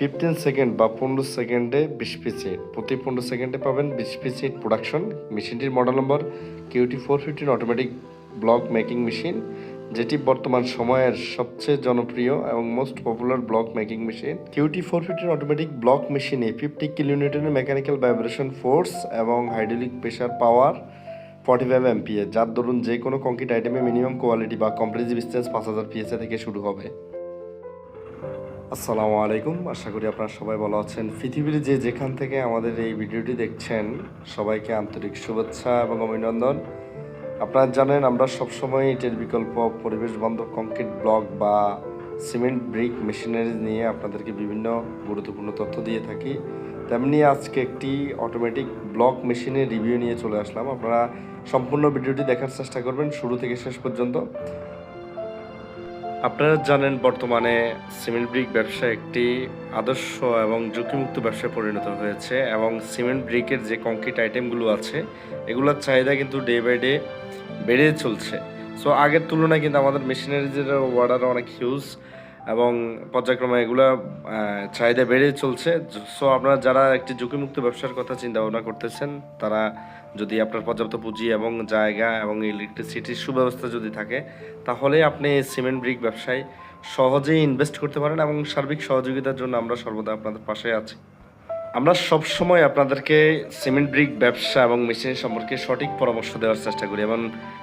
Fifteen second বা পনেরো সেকেন্ডে বিশ পিস ইট প্রতি পনেরো সেকেন্ডে পাবেন বিশ পিস ইট production মেশিনটির model number QT four fifteen automatic block making machine যেটি বর্তমান সময়ের সবচেয়ে জনপ্রিয় এবং most popular block making machine QT four fifteen automatic block মেশিনে ফিফটি কিলোমিটারের মেকানিক্যাল ভাইব্রেশন ফোর্স এবং hydraulic pressure power forty five MPa যার দরুন যে কোনো কংক্রিট আইটেমে মিনিমাম কোয়ালিটি বা কম্প্রেসিভ ডিস্টেন্স পাঁচ হাজার পিএসএ থেকে শুরু হবে। আসসালামু আলাইকুম। আশা করি আপনারা সবাই ভালো আছেন। পৃথিবীর যে যেখান থেকে আমাদের এই ভিডিওটি দেখছেন, সবাইকে আন্তরিক শুভেচ্ছা এবং অভিনন্দন। আপনারা জানেন, আমরা সবসময় ইটের বিকল্প পরিবেশ বান্ধব কংক্রিট ব্লক বা সিমেন্ট ব্রিক মেশিনারি নিয়ে আপনাদেরকে বিভিন্ন গুরুত্বপূর্ণ তথ্য দিয়ে থাকি। তেমনি আজকে একটি অটোমেটিক ব্লক মেশিনের রিভিউ নিয়ে চলে আসলাম। আপনারা সম্পূর্ণ ভিডিওটি দেখার চেষ্টা করবেন শুরু থেকে শেষ পর্যন্ত। আপনারা জানেন বর্তমানে সিমেন্ট ব্রিক ব্যবসা একটি আদর্শ এবং ঝুঁকিমুক্ত ব্যবসায় পরিণত হয়েছে এবং সিমেন্ট ব্রিকের যে কংক্রিট আইটেমগুলো আছে, এগুলোর চাহিদা কিন্তু ডে বাই ডে বেড়ে চলছে। সো আগের তুলনায় কিন্তু আমাদের মেশিনারিজের অর্ডার অনেক হিউজ এবং পর্যায়ক্রমে এগুলো চাহিদা বেড়ে চলছে। সো আপনারা যারা একটি ঝুঁকিমুক্ত ব্যবসার কথা চিন্তা ভাবনা করতেছেন, তারা যদি আপনার পর্যাপ্ত পুঁজি এবং জায়গা এবং ইলেকট্রিসিটির সুব্যবস্থা যদি থাকে, তাহলে আপনি সিমেন্ট ব্রিক ব্যবসায় সহজেই ইনভেস্ট করতে পারেন এবং সার্বিক সহযোগিতার জন্য আমরা সর্বদা আপনাদের পাশে আছি। আমরা সব সময় আপনাদেরকে সিমেন্ট ব্রিক ব্যবসা এবং মেশিন সম্পর্কে সঠিক পরামর্শ দেওয়ার চেষ্টা করি এবং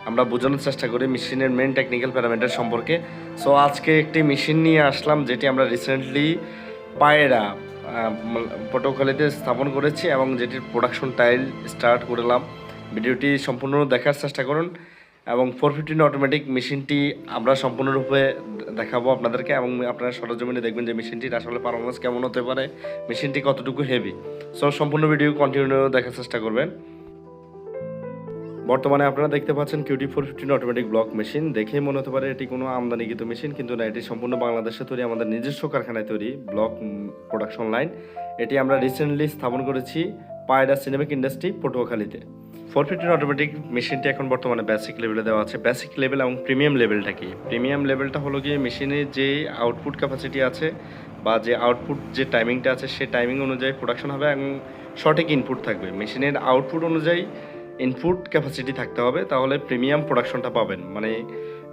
আমরা বোঝানোর চেষ্টা করি মেশিনের মেন টেকনিক্যাল প্যারামিটার সম্পর্কে। সো আজকে একটি মেশিন নিয়ে আসলাম যেটি আমরা রিসেন্টলি পায়রা পটুয়াখালীতে স্থাপন করেছি এবং যেটির প্রোডাকশন টাইল স্টার্ট করলাম। ভিডিওটি সম্পূর্ণ দেখার চেষ্টা করুন। এবং ফোর ফিফটিন অটোমেটিক মেশিনটি আমরা সম্পূর্ণরূপে দেখাবো আপনাদেরকে এবং আপনারা সরজমিনে দেখবেন যে মেশিনটির আসলে পারফরমেন্স কেমন হতে পারে মেশিনটি কতটুকু হেভি সো সম্পূর্ণ ভিডিও কন্টিনিউ দেখার চেষ্টা করবেন। বর্তমানে আপনারা দেখতে পাচ্ছেন QT four fifteen automatic block machine দেখেই মনে হতে পারে এটি কোনো আমদানিকৃত মেশিন কিন্তু না, এটি সম্পূর্ণ বাংলাদেশে তৈরি, আমাদের নিজস্ব কারখানায় তৈরি ব্লক প্রোডাকশন লাইন এটি আমরা রিসেন্টলি স্থাপন করেছি পায়রা সিনেমিক ইন্ডাস্ট্রি পটুয়াখালীতে। ফোর ফিফটিন অটোমেটিক মেশিনটি এখন বর্তমানে বেসিক লেভেলে দেওয়া আছে। বেসিক লেভেল এবং প্রিমিয়াম লেভেলটা কি? প্রিমিয়াম লেভেলটা হলো গিয়ে মেশিনের যে আউটপুট ক্যাপাসিটি আছে বা যে আউটপুট যে টাইমিংটা আছে সেই টাইমিং অনুযায়ী প্রোডাকশন হবে এবং সঠিক ইনপুট থাকবে। মেশিনের আউটপুট অনুযায়ী ইনপুট ক্যাপাসিটি থাকতে হবে, তাহলে প্রিমিয়াম প্রোডাকশনটা পাবেন। মানে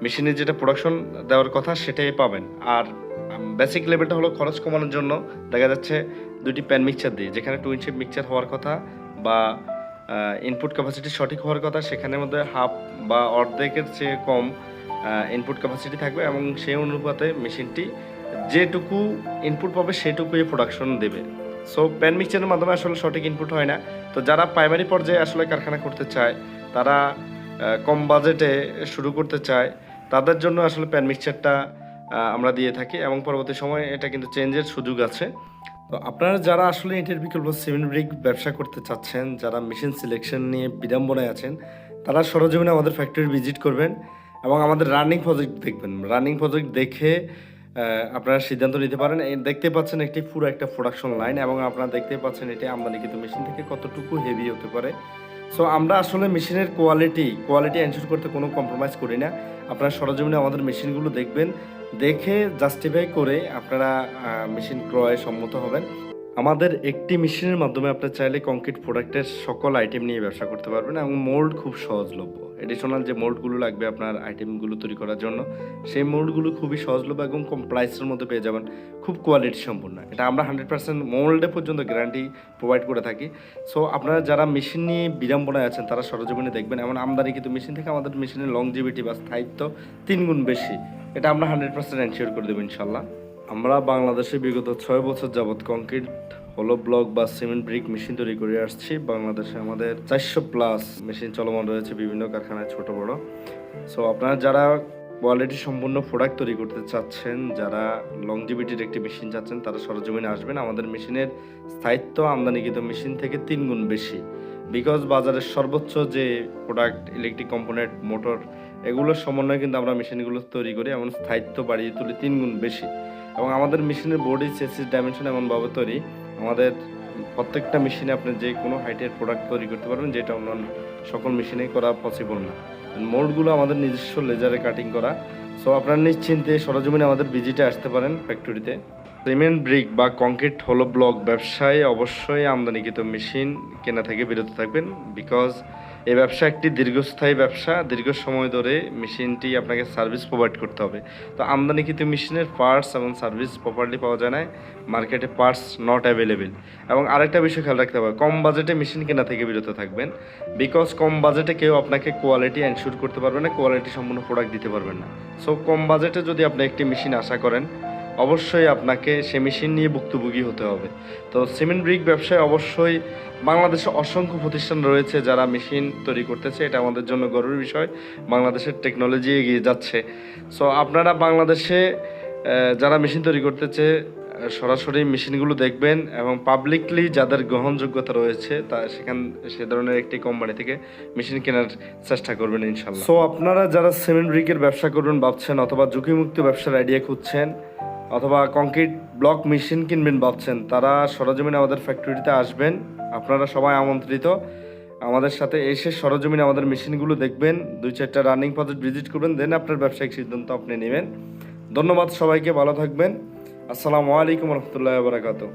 মেশিনের যেটা প্রোডাকশন দেওয়ার কথা, সেটাই পাবেন। আর বেসিক লেভেলটা হলো খরচ কমানোর জন্য দেখা যাচ্ছে দুটি প্যান মিক্সচার দিয়ে, যেখানে টু ইঞ্চি মিক্সচার হওয়ার কথা বা ইনপুট ক্যাপাসিটি সঠিক হওয়ার কথা, সেখানের মধ্যে হাফ বা অর্ধেকের চেয়ে কম ইনপুট ক্যাপাসিটি থাকবে এবং সেই অনুপাতে মেশিনটি যেটুকু ইনপুট পাবে সেটুকুই প্রোডাকশন দেবে। সো প্যান মিক্সচারের মাধ্যমে আসলে সঠিক ইনপুট হয় না। তো যারা প্রাইমারি পর্যায়ে আসলে কারখানা করতে চায়, তারা কম বাজেটে শুরু করতে চায়, তাদের জন্য আসলে প্যান মিক্সচারটা আমরা দিয়ে থাকি এবং পরবর্তী সময়ে এটা কিন্তু চেঞ্জের সুযোগ আছে। তো আপনারা যারা আসলে এটার বিকল্প সিমেন্ট ব্রিক ব্যবসা করতে চাচ্ছেন, যারা মেশিন সিলেকশন নিয়ে বিড়ম্বনায় আছেন, তারা সরজমিনে আমাদের ফ্যাক্টরি ভিজিট করবেন এবং আমাদের রানিং প্রজেক্ট দেখবেন। রানিং প্রজেক্ট দেখে আপনারা সিদ্ধান্ত নিতে পারেন। দেখতে পাচ্ছেন একটি পুরো একটা প্রোডাকশন লাইন এবং আপনারা দেখতে পাচ্ছেন এটি আমদানিকৃত মেশিন থেকে কতটুকু হেভি হতে পারে। সো আমরা আসলে মেশিনের কোয়ালিটি কোয়ালিটি এনশিওর করতে কোনো কম্প্রোমাইজ করি না। আপনারা সরজমিনে আমাদের মেশিনগুলো দেখবেন। দেখে জাস্টিফাই করে আপনারা মেশিন ক্রয়ে সম্মত হবেন। আমাদের একটি মেশিনের মাধ্যমে আপনি চাইলে কংক্রিট প্রোডাক্টের সকল আইটেম নিয়ে ব্যবসা করতে পারবেন এবং মোল্ড খুব সহজলভ্য। এডিশনাল যে মোল্ডগুলো লাগবে আপনার আইটেমগুলো তৈরি করার জন্য, সেই মোল্ডগুলো খুবই সহজলভ্য এবং কম প্রাইসের মধ্যে পেয়ে যাবেন। খুব কোয়ালিটি সম্পূর্ণ এটা আমরা হান্ড্রেড পার্সেন্ট মোল্ডে পর্যন্ত গ্যারান্টি প্রোভাইড করে থাকি। সো আপনারা যারা মেশিন নিয়ে বিড়ম্বনায় আছেন, তারা সরজমিনে দেখবেন, এমন আমদানি কিন্তু মেশিন থেকে আমাদের মেশিনের লংজিভিটি বা স্থায়িত্ব তিন গুণ বেশি। এটা আমরা হান্ড্রেড পার্সেন্ট এনশিওর করে দেবো ইনশাল্লাহ। আমরা বাংলাদেশে বিগত ছয় বছর যাবৎ কংক্রিট হলো ব্লক বা সিমেন্ট ব্রিক মেশিন তৈরি করে আসছি। বাংলাদেশে আমাদের চারশো প্লাস মেশিন চলমান রয়েছে বিভিন্ন কারখানায় ছোট বড়। সো আপনারা যারা কোয়ালিটি সম্পূর্ণ প্রোডাক্ট তৈরি করতে চাচ্ছেন, যারা লংজিভিটির একটি মেশিন চাচ্ছেন, তারা সরজমিনে আসবেন। আমাদের মেশিনের স্থায়িত্ব আমদানিকৃত মেশিন থেকে তিন গুণ বেশি। বিকজ বাজারের সর্বোচ্চ যে প্রোডাক্ট ইলেকট্রিক কম্পোনেন্ট মোটর এগুলোর সমন্বয়ে কিন্তু আমরা মেশিনগুলো তৈরি করি, এমন স্থায়িত্ব বাড়িয়ে তুলি তিন গুণ বেশি। এবং আমাদের মেশিনের বডি চেসিস ডাইমেনশন এমনভাবে তৈরি, আমাদের প্রত্যেকটা মেশিনে আপনি যে কোনো হাইটের প্রোডাক্ট তৈরি করতে পারবেন, যেটা অন্যান্য সকল মেশিনেই করা পসিবল না। মোল্ডগুলো আমাদের নিজস্ব লেজারে কাটিং করা। সো আপনারা নিশ্চিন্তে সরজমিনে আমাদের ভিজিটে আসতে পারেন ফ্যাক্টরিতে সিমেন্ট ব্রিক বা কংক্রিট হলো ব্লক ব্যবসায় অবশ্যই আমদানিকৃত মেশিন কেনা থেকে বিরত থাকবেন বিকজ এই ব্যবসা একটি দীর্ঘস্থায়ী ব্যবসা। দীর্ঘ সময় ধরে মেশিনটি আপনাকে সার্ভিস প্রোভাইড করতে হবে। তো আমদানিকৃত মেশিনের পার্টস এবং সার্ভিস প্রপারলি পাওয়া যায় না। মার্কেটে পার্টস নট অ্যাভেলেবেল এবং আরেকটা বিষয় খেয়াল রাখতে হবে, কম বাজেটে মেশিন কেনা থেকে বিরত থাকবেন। বিকজ কম বাজেটে কেউ আপনাকে কোয়ালিটি এনশিওর করতে পারবে না, কোয়ালিটি সম্পূর্ণ প্রোডাক্ট দিতে পারবেন না। সো কম বাজেটে যদি আপনি একটি মেশিন আশা করেন অবশ্যই আপনাকে সে মেশিন নিয়ে ভুক্তভোগী হতে হবে। তো সিমেন্ট ব্রিক ব্যবসায় অবশ্যই বাংলাদেশে অসংখ্য প্রতিষ্ঠান রয়েছে যারা মেশিন তৈরি করতেছে। এটা আমাদের জন্য গর্বের বিষয়। বাংলাদেশের টেকনোলজি এগিয়ে যাচ্ছে। সো আপনারা বাংলাদেশে যারা মেশিন তৈরি করতেছে সরাসরি মেশিনগুলো দেখবেন এবং পাবলিকলি যাদের গ্রহণযোগ্যতা রয়েছে, তা সেখান, সে ধরনের একটি কোম্পানি থেকে মেশিন কেনার চেষ্টা করবেন ইনশাল্লাহ সো আপনারা যারা সিমেন্ট ব্রিকের ব্যবসা করবেন ভাবছেন অথবা ঝুঁকিমুক্ত ব্যবসার আইডিয়া খুঁজছেন অথবা কংক্রিট ব্লক মেশিন কিনবেন ভাবছেন, তারা সরজমিন আমাদের ফ্যাক্টরিতে আসবেন। আপনারা সবাই আমন্ত্রিত। আমাদের সাথে এসে সরজমিন আমাদের মেশিনগুলো দেখবেন, দুই চারটা রানিং প্রজেক্ট ভিজিট করবেন দেন আপনার ব্যবসায়িক সিদ্ধান্ত আপনি নেবেন। ধন্যবাদ সবাইকে, ভালো থাকবেন। আসসালামু আলাইকুম রহমতুল্লাহ বারাকাতু